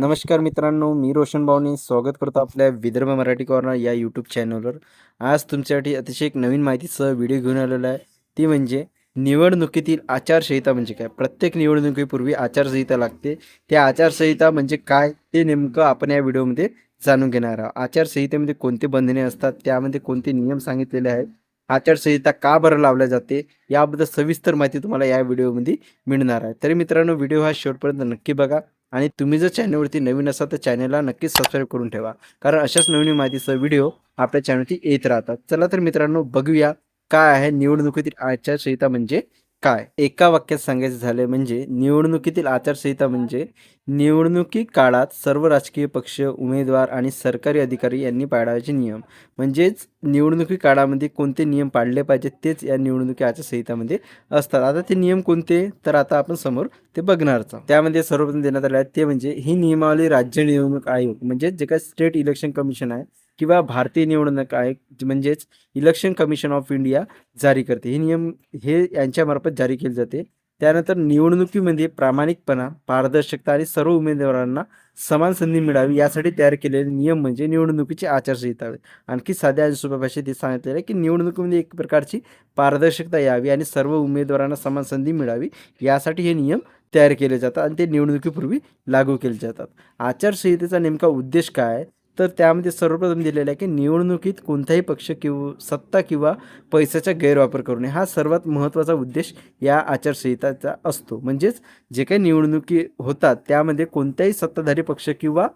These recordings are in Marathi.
नमस्कार मित्रांनो मी रोशन भाऊने स्वागत करतो आपल्या विदर्भ मराठी कॉर्नर या यूट्यूब चॅनलवर आज तुमच्यासाठी अतिशय एक नवीन माहितीसह व्हिडिओ घेऊन आलेला आहे. ती म्हणजे निवडणुकीतील आचारसंहिता म्हणजे काय? प्रत्येक निवडणुकीपूर्वी आचारसंहिता लागते. त्या आचारसंहिता म्हणजे काय ते नेमकं आपण या व्हिडिओमध्ये जाणून घेणार आहोत. आचारसंहितेमध्ये कोणते बंधने असतात? त्यामध्ये कोणते नियम सांगितलेले आहेत? आचारसंहिता का बरं लावल्या जाते? याबद्दल सविस्तर माहिती तुम्हाला या व्हिडिओमध्ये मिळणार आहे. तरी मित्रांनो व्हिडिओ हा शेवटपर्यंत नक्की बघा. आणि तुम्ही जर चॅनलवरती नवीन असाल तर चॅनलला नक्कीच सबस्क्राईब करून ठेवा. कारण अशाच नवीन माहितीचा व्हिडिओ आपल्या चॅनलवरती येत राहतात. चला तर मित्रांनो बघूया काय आहे निवडणुकीतील आचारसंहिता म्हणजे काय? एका वाक्यात सांगायचं झालं म्हणजे निवडणुकीतील आचारसंहिता म्हणजे निवडणुकी काळात सर्व राजकीय पक्ष उमेदवार आणि सरकारी अधिकारी यांनी पाळायचे नियम. म्हणजेच निवडणुकी काळामध्ये कोणते नियम पाळले पाहिजेत तेच या निवडणुकी आचारसंहितामध्ये असतात. आता ते नियम कोणते? तर आता आपण समोर ते बघणारच. त्यामध्ये सर्वप्रथम देण्यात आले आहे ते म्हणजे ही नियमावली राज्य निवडणूक आयोग म्हणजे जे काय स्टेट इलेक्शन कमिशन आहे किंवा भारतीय निवडणूक आयोग म्हणजेच इलेक्शन कमिशन ऑफ इंडिया जारी करते. हे नियम हे यांच्यामार्फत जारी केले जाते. त्यानंतर निवडणुकीमध्ये प्रामाणिकपणा पारदर्शकता आणि सर्व उमेदवारांना समान संधी मिळावी यासाठी तयार केलेले नियम म्हणजे निवडणुकीची आचारसंहिता. आणखी साध्या आणि सोप्या भाषेत हे सांगितलेलं आहे की निवडणुकीमध्ये एक प्रकारची पारदर्शकता यावी आणि सर्व उमेदवारांना समान संधी मिळावी यासाठी हे नियम तयार केले जातात आणि ते निवडणुकीपूर्वी लागू केले जातात. आचारसंहितेचा नेमका उद्देश काय आहे? तर त्यामध्ये सर्वप्रथम दिलेलं आहे की निवडणुकीत कोणताही पक्ष किंवा सत्ता किंवा पैशाचा गैरवापर करू नये. हा सर्वात महत्त्वाचा उद्देश या आचारसंहिताचा असतो. म्हणजेच जे काही निवडणुकी होतात त्यामध्ये कोणताही सत्ताधारी पक्ष किंवा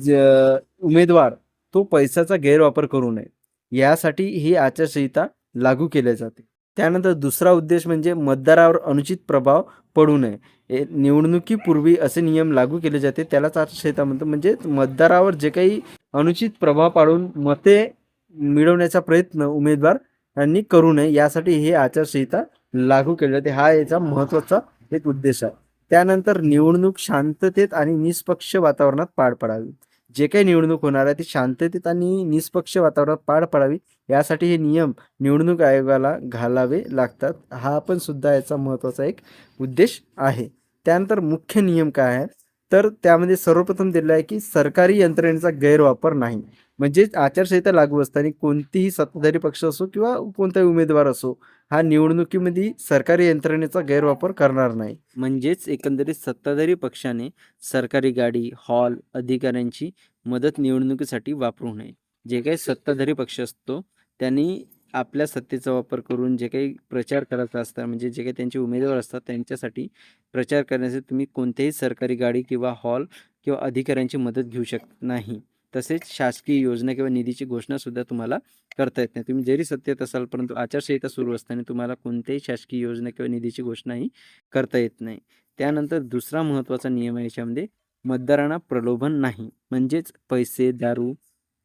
ज- उमेदवार तो पैशाचा गैरवापर करू नये. यासाठी ही आचारसंहिता लागू केली जाते. त्यानंतर दुसरा उद्देश म्हणजे मतदारावर अनुचित प्रभाव पडू नये. निवडणुकीपूर्वी असे नियम लागू केले जाते. त्यालाच आचारसंहिता म्हणतो म्हणजे मतदारावर जे काही अनुचित प्रभाव पाडून मते मिळवण्याचा प्रयत्न उमेदवार यांनी करू नये यासाठी हे आचारसंहिता लागू केली जाते. हा याचा महत्त्वाचा एक उद्देश आहे. त्यानंतर निवडणूक शांततेत आणि निष्पक्ष वातावरणात पार पडावी. जे काही निवडणूक होणार आहे ती शांततेत आणि निष्पक्ष वातावरणात पार पडावी यासाठी हे नियम निवडणूक आयोगाला घालावे लागतात. हा पण सुद्धा याचा महत्त्वाचा एक उद्देश आहे. त्यानंतर मुख्य नियम काय आहे तर त्यामध्ये सर्वप्रथम दिलेलं आहे की सरकारी यंत्रणेचा गैरवापर नाही. म्हणजेच आचारसंहिता लागू असताना कोणतीही सत्ताधारी पक्ष असो किंवा कोणताही उमेदवार असो हा निवडणुकीमध्ये सरकारी यंत्रणेचा गैरवापर करणार नाही. म्हणजेच एकंदरीत सत्ताधारी पक्षाने सरकारी गाडी हॉल अधिकाऱ्यांची मदत निवडणुकीसाठी वापरू नये. जे काही सत्ताधारी पक्ष असतो त्यांनी आपल्या सत्तेचा वापर करून जे काही प्रचार करायचा असतात म्हणजे जे काही त्यांचे उमेदवार असतात त्यांच्यासाठी प्रचार करण्यासाठी तुम्ही कोणत्याही सरकारी गाडी किंवा हॉल किंवा अधिकाऱ्यांची मदत घेऊ शकत नाही. तसेच शासकीय योजना किंवा निधीची घोषणासुद्धा तुम्हाला करता येत नाही. तुम्ही जरी सत्तेत असाल परंतु आचारसंहिता सुरू असताना तुम्हाला कोणत्याही शासकीय योजना किंवा निधीची घोषणाही करता येत नाही. त्यानंतर दुसरा महत्त्वाचा नियम आहे याच्यामध्ये मतदारांना प्रलोभन नाही. म्हणजेच पैसे दारू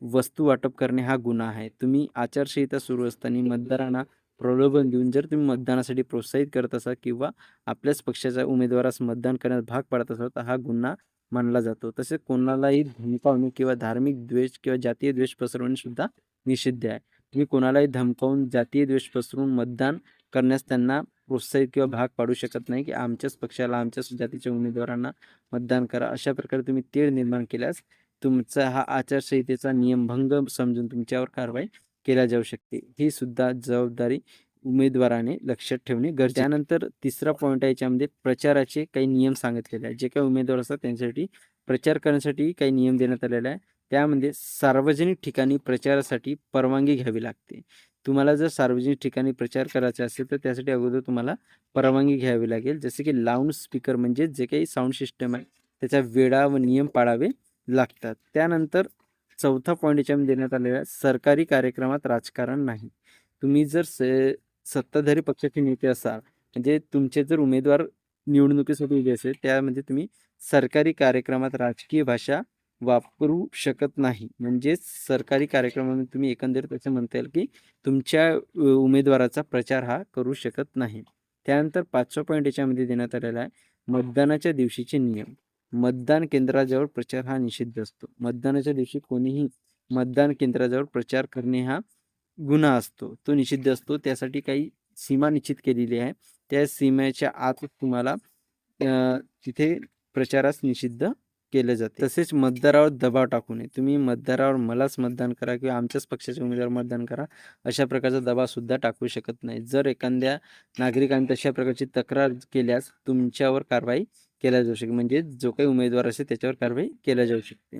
वस्तू वाटप करणे हा गुन्हा आहे. तुम्ही आचारसंहिता सुरू असताना मतदारांना प्रलोभन देऊन जर तुम्ही मतदानासाठी प्रोत्साहित करत असाल किंवा आपल्याच पक्षाच्या उमेदवारास मतदान करण्यास भाग पाडत असाल तर हा गुन्हा मानला जातो. तसेच कोणालाही धमकावणे किंवा धार्मिक द्वेष किंवा जातीय द्वेष पसरवणे सुद्धा निषिद्ध आहे. तुम्ही कोणालाही धमकावून जातीय द्वेष पसरवून मतदान करण्यास त्यांना प्रोत्साहित किंवा भाग पाडू शकत नाही की आमच्याच पक्षाला आमच्याच जातीच्या उमेदवारांना मतदान करा. अशा प्रकारे तुम्ही तेढ निर्माण केल्यास तुमचा हा आचारसंहितेचा नियमभंग समजून तुमच्यावर कारवाई केल्या जाऊ शकते. ही सुद्धा जबाबदारी उमेदवाराने लक्षात ठेवणे गरजेचे. त्यानंतर तिसरा पॉईंट आहे याच्यामध्ये प्रचाराचे काही नियम सांगितलेले आहेत. जे काही उमेदवार असतात त्यांच्यासाठी प्रचार करण्यासाठी काही नियम देण्यात आलेले आहे त्यामध्ये सार्वजनिक ठिकाणी प्रचारासाठी परवानगी घ्यावी लागते. तुम्हाला जर सार्वजनिक ठिकाणी प्रचार करायचा असेल तर त्यासाठी अगोदर तुम्हाला परवानगी घ्यावी लागेल. जसे की लाऊड स्पीकर म्हणजे जे काही साऊंड सिस्टम आहे त्याचा वेळा व नियम पाळावे लागतात. त्यानंतर चौथा पॉईंट याच्यामध्ये देण्यात आलेला आहे सरकारी कार्यक्रमात राजकारण नाही. तुम्ही जर स सत्ताधारी पक्षाचे नेते असाल म्हणजे तुमचे जर उमेदवार निवडणुकीसाठी उभे असेल त्यामध्ये तुम्ही सरकारी कार्यक्रमात राजकीय भाषा वापरू शकत नाही. म्हणजेच सरकारी कार्यक्रमामध्ये तुम्ही एकंदरीत असं म्हणता येईल की तुमच्या उमेदवाराचा प्रचार हा करू शकत नाही. त्यानंतर पाचवा पॉईंट याच्यामध्ये देण्यात आलेला आहे मतदानाच्या दिवशीचे नियम. मतदान केंद्राजवळ प्रचार हा निषिद्ध असतो. मतदानाच्या दिवशी कोणीही मतदान केंद्राजवळ प्रचार करणे हा गुन्हा असतो तो निषिद्ध असतो. त्यासाठी काही सीमा निश्चित केलेली आहे. त्या सीमेच्या आत तुम्हाला तिथे प्रचारास निषिद्ध केले जाते. तसेच मतदारावर दबाव टाकू नये. तुम्ही मतदारावर मलाच मतदान करा किंवा आमच्याच पक्षाच्या उमेदवार मतदान करा. अशा प्रकारचा दबाव सुद्धा टाकू शकत नाही. जर एखाद्या नागरिकांनी तशा प्रकारची तक्रार केल्यास तुमच्यावर कारवाई केल्या जाऊ शकते. म्हणजे जो काही उमेदवार असेल त्याच्यावर कारवाई केल्या जाऊ शकते.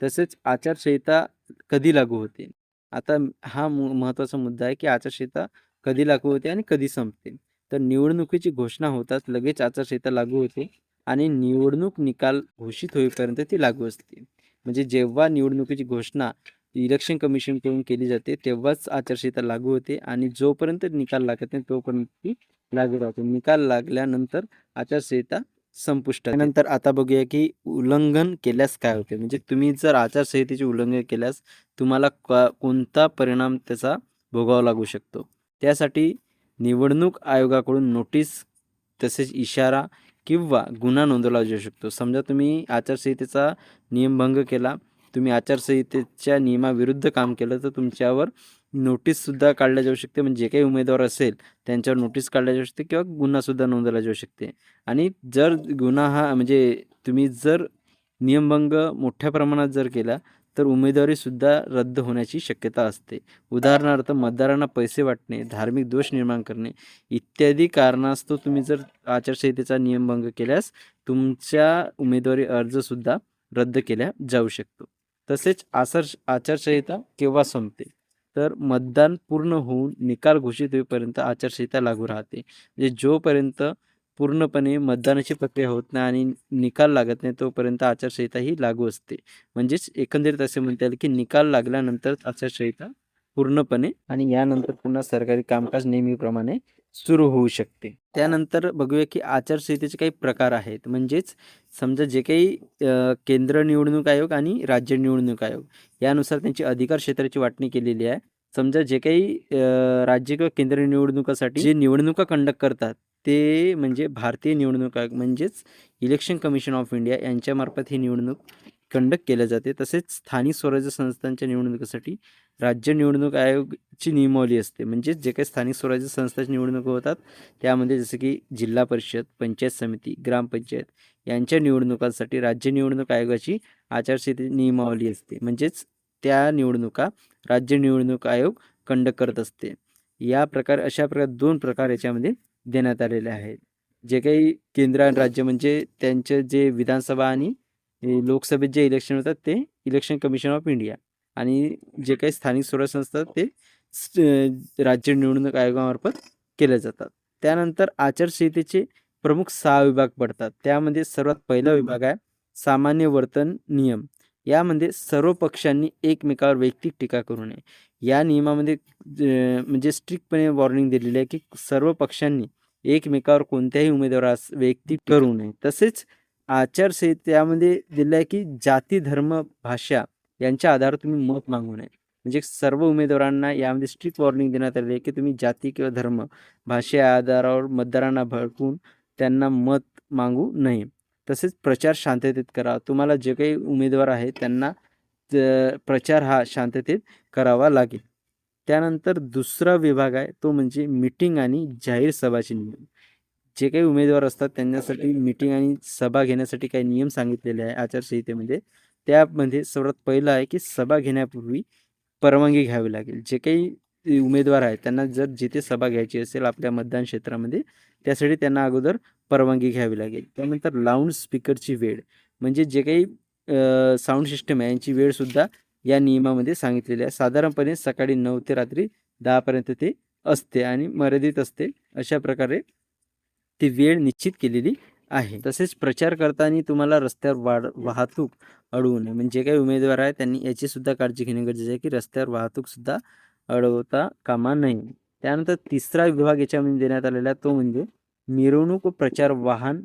तसेच आचारसंहिता कधी लागू होते? आता हा मु- महत्त्वाचा मुद्दा आहे की आचारसंहिता कधी लागू होते आणि कधी संपते. तर निवडणुकीची घोषणा होताच लगेच आचारसंहिता लागू होते आणि निवडणूक निकाल घोषित होईपर्यंत ती लागू असते. म्हणजे जेव्हा निवडणुकीची घोषणा इलेक्शन कमिशनकडून केली जाते तेव्हाच आचारसंहिता लागू होते आणि जोपर्यंत निकाल लागत नाही तोपर्यंत ती लागू राहते. निकाल लागल्यानंतर आचारसंहिता संपुष्टात नंतर आता बघूया की उल्लंघन केल्यास काय होते? म्हणजे तुम्ही जर आचारसंहितेचे उल्लंघन केल्यास तुम्हाला का कोणता परिणाम त्याचा भोगावा लागू शकतो? त्यासाठी निवडणूक आयोगाकडून नोटीस तसेच इशारा किंवा गुन्हा नोंदवला जाऊ शकतो. समजा तुम्ही आचारसंहितेचा नियमभंग केला तुम्ही आचारसंहितेच्या नियमाविरुद्ध काम केलं तर तुमच्यावर नोटीससुद्धा काढल्या जाऊ शकते. म्हणजे जे काही उमेदवार असेल त्यांच्यावर नोटीस काढल्या जाऊ शकते किंवा गुन्हासुद्धा नोंदवला जाऊ शकते. आणि जर गुन्हा हा म्हणजे तुम्ही जर नियमभंग मोठ्या प्रमाणात जर केला तर उमेदवारीसुद्धा रद्द होण्याची शक्यता असते. उदाहरणार्थ मतदारांना पैसे वाटणे धार्मिक दोष निर्माण करणे इत्यादी कारणास्तव तुम्ही जर आचारसंहितेचा नियमभंग केल्यास तुमच्या उमेदवारी अर्जसुद्धा रद्द केल्या जाऊ शकतो. तसेच आचार आचारसंहिता केव्हा संपते? तर मतदान पूर्ण होऊन निकाल घोषित होईपर्यंत आचारसंहिता लागू राहते. म्हणजे जोपर्यंत पूर्णपणे मतदानाची प्रक्रिया होत नाही आणि निकाल लागत नाही तोपर्यंत आचारसंहिता ही लागू असते. म्हणजेच एकंदरीत असे म्हणता येईल की निकाल लागल्यानंतर आचारसंहिता पूर्णपणे आणि यानंतर पुन्हा सरकारी कामकाज नेहमीप्रमाणे सुरू होऊ शकते. त्यानंतर बघूया की आचारसंहितेचे काही प्रकार आहेत. म्हणजेच समजा जे काही केंद्र निवडणूक आयोग आणि राज्य निवडणूक आयोग यानुसार त्यांची अधिकार क्षेत्राची वाटणी केलेली आहे. समजा जे काही राज्य किंवा केंद्र निवडणुकासाठी जे निवडणुका कंडक्ट करतात ते म्हणजे भारतीय निवडणूक आयोग म्हणजेच इलेक्शन कमिशन ऑफ इंडिया यांच्यामार्फत ही निवडणूक कंडक्ट केल्या जाते. तसेच स्थानिक स्वराज्य संस्थांच्या निवडणुकीसाठी राज्य निवडणूक आयोगाची नियमावली असते. म्हणजेच जे काही स्थानिक स्वराज्य संस्थांची निवडणुका होतात त्यामध्ये जसं की जिल्हा परिषद पंचायत समिती ग्रामपंचायत यांच्या निवडणुकांसाठी राज्य निवडणूक आयोगाची आचारसंहिते नियमावली असते. म्हणजेच त्या निवडणुका राज्य निवडणूक आयोग कंडक्ट करत असते. या प्रकार अशा प्रकार दोन प्रकार याच्यामध्ये देण्यात आलेले आहेत. जे काही केंद्र आणि राज्य म्हणजे त्यांचे जे विधानसभा आणि लोकसभेत जे इलेक्शन होतात ते इलेक्शन कमिशन ऑफ इंडिया आणि जे काही स्थानिक स्वराज्य संस्था ते राज्य निवडणूक आयोगामार्फत केले जातात. त्यानंतर आचारसंहितेचे प्रमुख सहा विभाग पडतात. त्यामध्ये सर्वात पहिला विभाग आहे सामान्य वर्तन नियम. यामध्ये सर्व पक्षांनी एकमेकावर वैयक्तिक टीका करू नये. या नियमामध्ये म्हणजे स्ट्रिक्टपणे वॉर्निंग दिलेली आहे की सर्व पक्षांनी एकमेकावर कोणत्याही उमेदवारास वैयक्तिक करू नये. तसेच आचारसंहितेमध्ये दिलं आहे की जाती धर्म भाषा यांच्या आधारे तुम्ही मत मागू नये. म्हणजे सर्व उमेदवारांना यामध्ये स्ट्रिक्ट वॉर्निंग देण्यात आली आहे की तुम्ही जाती किंवा धर्म भाषे आधारावर मतदारांना भडकून त्यांना मत मागू नये. तसेच प्रचार शांततेत करा. तुम्हाला जे काही उमेदवार आहेत त्यांना प्रचार हा शांततेत करावा लागेल. त्यानंतर दुसरा विभाग आहे तो म्हणजे मीटिंग आणि जाहीर सभाचे नियम जे काही उमेदवार असतात त्यांच्यासाठी मीटिंग आणि सभा घेण्यासाठी काही नियम सांगितलेले आहे आचारसंहितेमध्ये. त्यामध्ये सर्वात पहिलं आहे की सभा घेण्यापूर्वी परवानगी घ्यावी लागेल. जे काही उमेदवार आहेत त्यांना जर जिथे सभा घ्यायची असेल आपल्या मतदान क्षेत्रामध्ये त्यासाठी त्यांना अगोदर परवानगी घ्यावी लागेल. त्यानंतर लाऊड स्पीकरची वेळ. म्हणजे जे काही साऊंड सिस्टम आहे यांची वेळसुद्धा या नियमामध्ये सांगितलेली आहे. साधारणपणे सकाळी नऊ ते रात्री दहापर्यंत ते असते आणि मर्यादित असते. अशा प्रकारे ती वेळ निश्चित केलेली आहे. तसेच प्रचार करताना तुम्हाला रस्त्यावर वाढ वाहतूक अडवू नये. म्हणजे जे काही उमेदवार आहे त्यांनी याची सुद्धा काळजी घेणे गरजेचे आहे की रस्त्यावर वाहतूक सुद्धा अडवता कामा नये. त्यानंतर तिसरा विभाग याच्यामध्ये देण्यात आलेला आहे तो म्हणजे मिरवणूक व प्रचार वाहन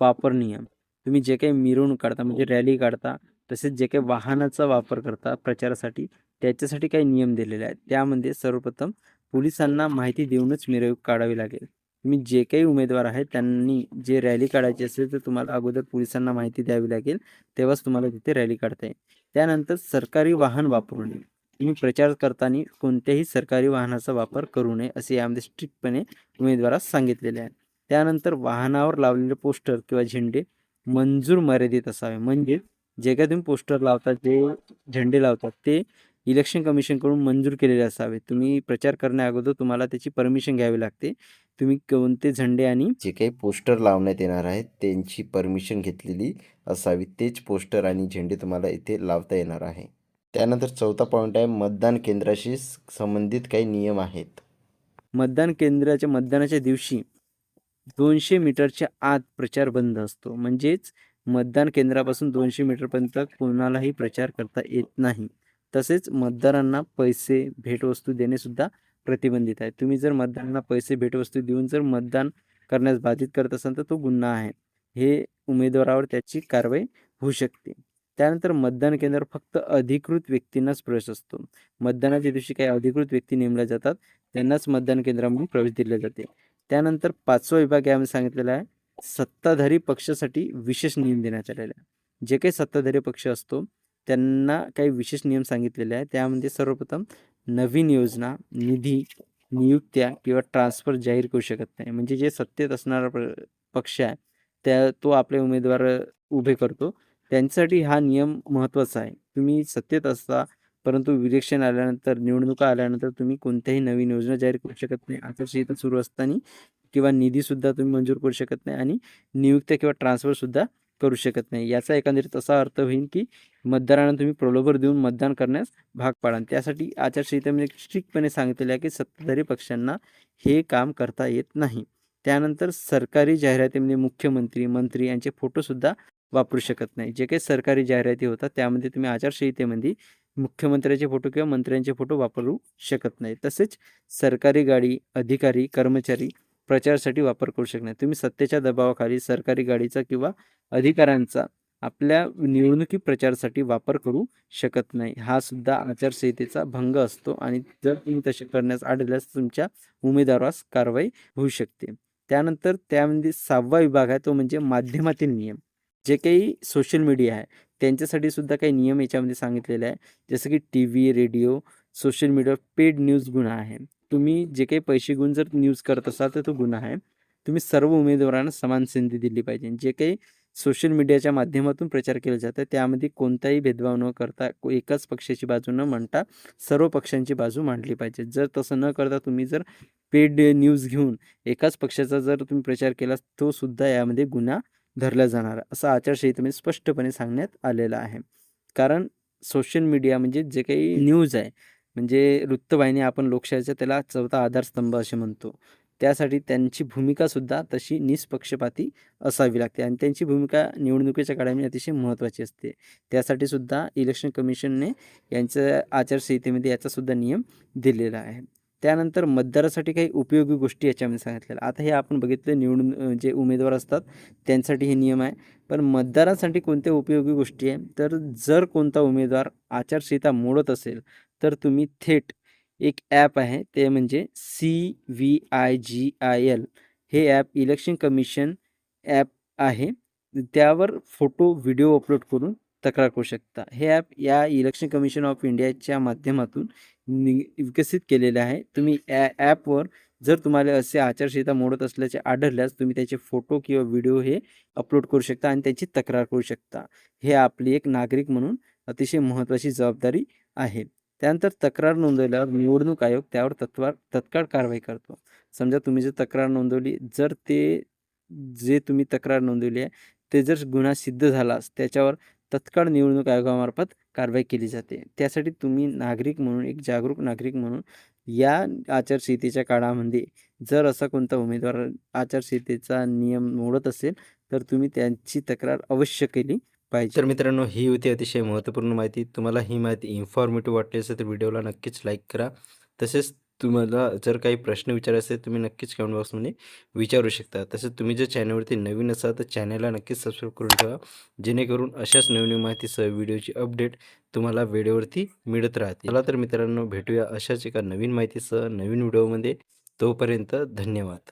वापर नियम. तुम्ही जे काही मिरवणूक काढता म्हणजे रॅली काढता तसेच जे काही वाहनाचा वापर करता प्रचारासाठी त्याच्यासाठी काही नियम दिलेले आहेत. त्यामध्ये सर्वप्रथम पोलिसांना माहिती देऊनच मिरवणूक काढावी लागेल. तुम्ही जे काही उमेदवार आहेत त्यांनी जे रॅली काढायची असेल तर तुम्हाला अगोदर पोलिसांना माहिती द्यावी लागेल. तेव्हाच तुम्हाला तिथे रॅली काढता येईल. त्यानंतर सरकारी वाहन वापरू नये. तुम्ही प्रचार करताना कोणत्याही सरकारी वाहनाचा वापर करू नये असे यामध्ये स्ट्रिक्टपणे उमेदवारास सांगितलेले आहे. त्यानंतर वाहनावर लावलेले पोस्टर किंवा झेंडे मंजूर मर्यादित असावे. म्हणजे जे काही तुम्ही पोस्टर लावता जे झेंडे लावतात ते इलेक्शन कमिशनकडून मंजूर केलेले असावे तुम्ही प्रचार करण्या अगोदर तुम्हाला त्याची परमिशन घ्यावी लागते. तुम्ही कोणते झेंडे आणि जे काही पोस्टर लावण्यात येणार आहेत त्यांची परमिशन घेतलेली असावी. तेच पोस्टर आणि झेंडे तुम्हाला इथे लावता येणार आहे. त्यानंतर चौथा पॉईंट आहे मतदान केंद्राशी संबंधित काही नियम आहेत. मतदान केंद्राच्या मतदानाच्या दिवशी दोनशे मीटरच्या आत प्रचार बंद असतो. म्हणजेच मतदान केंद्रापासून दोनशे मीटरपर्यंत कोणालाही प्रचार करता येत नाही. तसेच मतदारांना पैसे भेटवस्तू देणेसुद्धा प्रतिबंधित आहे. तुम्ही जर मतदारांना पैसे भेटवस्तू देऊन जर मतदान करण्यास बाधित करत असाल तर तो गुन्हा आहे. हे उमेदवारावर त्याची कारवाई होऊ शकते. त्यानंतर मतदान केंद्र फक्त अधिकृत व्यक्तींनाच प्रवेश असतो. मतदानाच्या दिवशी काही अधिकृत व्यक्ती नेमल्या जातात. त्यांनाच मतदान केंद्रामध्ये प्रवेश दिले जाते. त्यानंतर पाचवा विभाग यामध्ये सांगितलेला आहे. सत्ताधारी पक्षासाठी विशेष नियम देण्यात आलेले आहे. जे काही सत्ताधारी पक्ष असतो त्यांना काही विशेष नियम सांगितलेले आहे त्यामध्ये सर्वप्रथम नवीन योजना निधी नियुक्त्या किंवा ट्रान्सफर जाहीर करू शकत नाही. म्हणजे जे सत्तेत असणारा प- पक्ष आहे त्या तो आपले उमेदवार उभे करतो. त्यांच्यासाठी हा नियम महत्त्वाचा आहे. तुम्ही सत्तेत असता परंतु इलेक्शन आल्यानंतर निवडणुका आल्यानंतर तुम्ही कोणत्याही नवीन योजना जाहीर करू शकत नाही. आचारसंहिता सुरू असताना किंवा निधीसुद्धा तुम्ही मंजूर करू शकत नाही आणि नियुक्त्या किंवा ट्रान्सफरसुद्धा करू शकत नाही. याचा एकंदरीत असा अर्थ होईल की मतदारांना तुम्ही प्रलोभर देऊन मतदान करण्यास भाग पाडाल. त्यासाठी आचारसंहितेमध्ये स्ट्रिक्टपणे सांगितलेलं आहे की सत्ताधारी पक्षांना हे काम करता येत नाही. त्यानंतर सरकारी जाहिरातीमध्ये मुख्यमंत्री मंत्री यांचे फोटोसुद्धा वापरू शकत नाही. जे काही सरकारी जाहिराती होतात त्यामध्ये तुम्ही आचारसंहितेमध्ये मुख्यमंत्र्याचे फोटो किंवा मंत्र्यांचे फोटो वापरू शकत नाही. तसेच सरकारी गाडी अधिकारी कर्मचारी प्रचारासाठी वापर करू शकत नाही. तुम्ही सत्तेच्या दबावाखाली सरकारी गाडीचा किंवा अधिकाऱ्यांचा आपल्या निवडणुकी प्रचारासाठी वापर करू शकत नाही. हा सुद्धा आचारसंहितेचा भंग असतो आणि जर तुम्ही तसे करण्यास आढळल्यास तुमच्या उमेदवारास कारवाई होऊ शकते. त्यानंतर त्यामध्ये सहावा विभाग आहे तो म्हणजे माध्यमातील नियम. जे काही सोशल मीडिया आहे त्यांच्यासाठी सुद्धा काही नियम याच्यामध्ये सांगितलेले आहे. जसं की टी व्ही रेडिओ सोशल मीडियावर पेड न्यूज गुन्हा आहे. तुम्ही जे काही पैसे घेऊन जर न्यूज करत असाल तर तो गुन्हा आहे. तुम्ही सर्व उमेदवारांना समान संधी दिली पाहिजे. जे काही सोशल मीडियाच्या माध्यमातून प्रचार केला जातं त्यामध्ये कोणताही भेदभाव न करता एकाच पक्षाची बाजू न म्हणता सर्व पक्षांची बाजू मांडली पाहिजे. जर तसं न करता तुम्ही जर पेड न्यूज घेऊन एकाच पक्षाचा जर तुम्ही प्रचार केला तो सुद्धा यामध्ये गुन्हा धरला जाणार. असं आचारसंहितेमध्ये स्पष्टपणे सांगण्यात आलेलं आहे. कारण सोशल मीडिया म्हणजे जे काही न्यूज आहे म्हणजे वृत्तवाहिनी आपण लोकशाहीचा त्याला चौथा आधारस्तंभ असे म्हणतो. त्यासाठी त्यांची भूमिकासुद्धा तशी निष्पक्षपाती असावी लागते आणि त्यांची भूमिका निवडणुकीच्या काळामध्ये अतिशय महत्त्वाची असते. त्यासाठी सुद्धा इलेक्शन कमिशनने यांच्या आचारसंहितेमध्ये याचासुद्धा नियम दिलेला आहे. त्यानंतर मतदारासाठी काही उपयोगी गोष्टी याच्यामध्ये सांगितलेल्या. आता हे आपण बघितलं निवडून जे उमेदवार असतात त्यांसाठी हे नियम आहे. पण मतदारांसाठी कोणत्या उपयोगी गोष्टी आहे? तर जर कोणता उमेदवार आचारसंहिता मोडत असेल तर तुम्ही थेट एक ॲप आहे ते म्हणजे C V I G I L. हे ॲप इलेक्शन कमिशन ॲप आहे. त्यावर फोटो व्हिडिओ अपलोड करून तक्रार करू शकता. हे ॲप या इलेक्शन कमिशन ऑफ इंडियाच्या माध्यमातून नि विकसित केलेले आहे. तुम्ही ॲ ॲपवर जर तुम्हाला असे आचारसंहिता मोडत असल्याचे आढळल्यास तुम्ही त्याचे फोटो किंवा व्हिडिओ हे अपलोड करू शकता आणि त्याची तक्रार करू शकता. हे आपली एक नागरिक म्हणून अतिशय महत्त्वाची जबाबदारी आहे. त्यानंतर तक्रार नोंदवल्यावर निवडणूक आयोग त्यावर तत्वार तत्काळ कारवाई करतो. समजा तुम्ही जर तक्रार नोंदवली जर ते जे तुम्ही तक्रार नोंदवली आहे ते जर गुन्हा सिद्ध झालास त्याच्यावर तत्काळ निवडणूक आयोगामार्फत कारवाई केली जाते. त्यासाठी तुम्ही नागरिक म्हणून एक जागरूक नागरिक म्हणून या आचारसंहितेच्या काळामध्ये जर असा कोणता उमेदवार आचारसंहितेचा नियम मोडत असेल तर तुम्ही त्यांची तक्रार अवश्य केली पाहिजे. तर मित्रांनो ही होती अतिशय महत्त्वपूर्ण माहिती. तुम्हाला ही माहिती इन्फॉर्मेटिव्ह वाटली असेल तर व्हिडिओला नक्कीच लाईक करा. तसेच तुम्हाला जर काही प्रश्न विचारायचे असेल तुम्ही नक्कीच कमेंट बॉक्समध्ये विचारू शकता. तसेच तुम्ही जर चॅनलवरती नवीन असाल तर चॅनलला नक्कीच सबस्क्राईब करून ठेवा. जेणेकरून अशाच नवीन माहितीसह व्हिडिओची अपडेट तुम्हाला वेळेवरती मिळत राहते चला तर मित्रांनो भेटूया अशाच एका नवीन माहितीसह नवीन व्हिडिओमध्ये तोपर्यंत धन्यवाद.